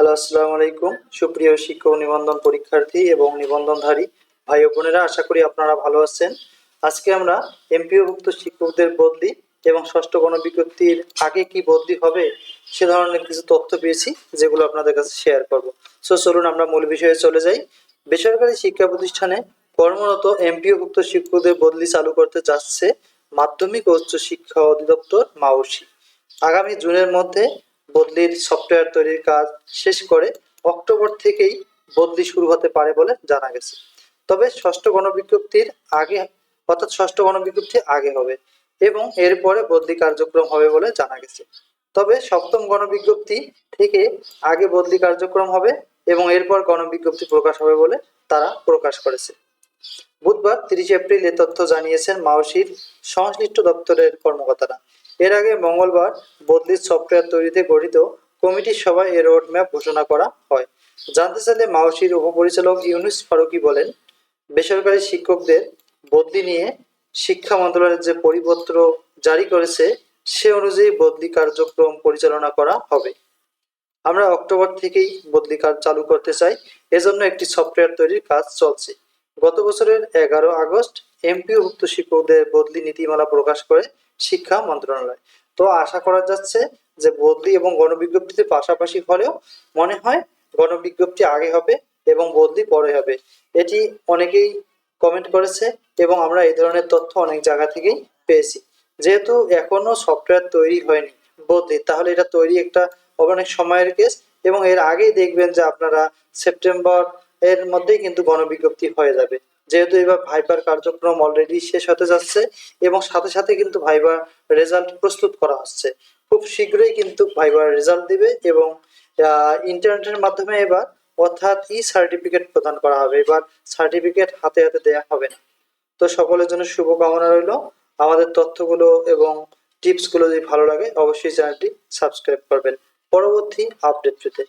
Hello, আসসালামু আলাইকুম। সুপ্রিয় শিক্ষক নিবন্ধন পরীক্ষার্থী এবং নিবন্ধনধারী ভাই বোনেরা, আশা করি আপনারা ভালো আছেন। আজকে আমরা এমপিওভুক্ত শিক্ষকদের বদলি এবং ষষ্ঠ গণবিজ্ঞপ্তির আগে কি বদলি হবে সে ধরনের কিছু তথ্য পেয়েছি, যেগুলো আপনাদের কাছে শেয়ার করব। সো চলুন আমরা মূল বিষয়ে চলে যাই। বেসরকারি শিক্ষা প্রতিষ্ঠানে কর্মরত এমপিওভুক্ত শিক্ষকদের বদলি চালু করতে যাচ্ছে মাধ্যমিক ও উচ্চ শিক্ষা অধিদপ্তর মাওসি। আগামী জুনের মধ্যে বদলির সফটওয়্যার তৈরির কাজ শেষ করে অক্টোবর থেকেই বদলি শুরু হতে পারে বলে জানা গেছে। তবে ষষ্ঠ গণবিজ্ঞপ্তির আগে, অর্থাৎ ষষ্ঠ গণবিজ্ঞপ্তি আগে হবে এবং এরপরে বদলি কার্যক্রম হবে বলে জানা গেছে। তবে সপ্তম গণবিজ্ঞপ্তি থেকে আগে বদলি কার্যক্রম হবে এবং এরপর গণবিজ্ঞপ্তি প্রকাশ হবে বলে তারা প্রকাশ করেছে। বুধবার তিরিশ এপ্রিল এ তথ্য জানিয়েছেন মাওসির সংশ্লিষ্ট দপ্তরের কর্মকর্তারা। এর আগে মঙ্গলবার বদলির সফটওয়্যার তৈরিতে গঠিত কমিটির সভায় এর রোডম্যাপ ঘোষণা করা হয়। জানতে চাইলে মাওসির উপপরিচালক ইউনুস ফারুকি বলেন, বেসরকারি শিক্ষকদের বদলি নিয়ে শিক্ষা মন্ত্রণালয়ের যে পরিপত্র জারি করেছে, সে অনুযায়ী বদলি কার্যক্রম পরিচালনা করা হবে। আমরা অক্টোবর থেকেই বদলি কাজ চালু করতে চাই। এজন্য একটি সফটওয়্যার তৈরির কাজ চলছে। গত বছরের এগারো আগস্ট এমপিওভুক্ত শিক্ষকদের বদলি নীতিমালা প্রকাশ করে শিক্ষা মন্ত্রণালয়। তো আশা করা যাচ্ছে যে বদলি এবং গণবিজ্ঞপ্তিতে পাশাপাশি হলেও মনে হয় গণবিজ্ঞপ্তি আগে হবে এবং বদলি পরে হবে। এটি অনেকেই কমেন্ট করেছে এবং আমরা এই ধরনের তথ্য অনেক জায়গা থেকেই পেয়েছি। যেহেতু এখনও সফটওয়্যার তৈরি হয়নি বদলি, তাহলে এটা তৈরি একটা অনেক সময়ের কেস এবং এর আগেই দেখবেন যে আপনারা সেপ্টেম্বর এর মধ্যেই কিন্তু গণবিজ্ঞপ্তি হয়ে যাবে। যেহেতু এবার ভাইবার কার্যক্রম অলরেডি শেষ হতে যাচ্ছে এবং সাথে সাথে কিন্তু ভাইবার রেজাল্ট প্রস্তুত করা হচ্ছে। খুব শীঘ্রই কিন্তু ভাইবার রেজাল্ট দিবে এবং ইন্টারনেটের মাধ্যমে এবার অর্থাৎ ই সার্টিফিকেট প্রদান করা হবে। এবার সার্টিফিকেট হাতে হাতে দেওয়া হবে না। তো সকলের জন্য শুভকামনা রইল। আমাদের তথ্যগুলো এবং টিপসগুলো যদি ভালো লাগে, অবশ্যই চ্যানেলটি সাবস্ক্রাইব করবেন। পরবর্তী আপডেট পেতে।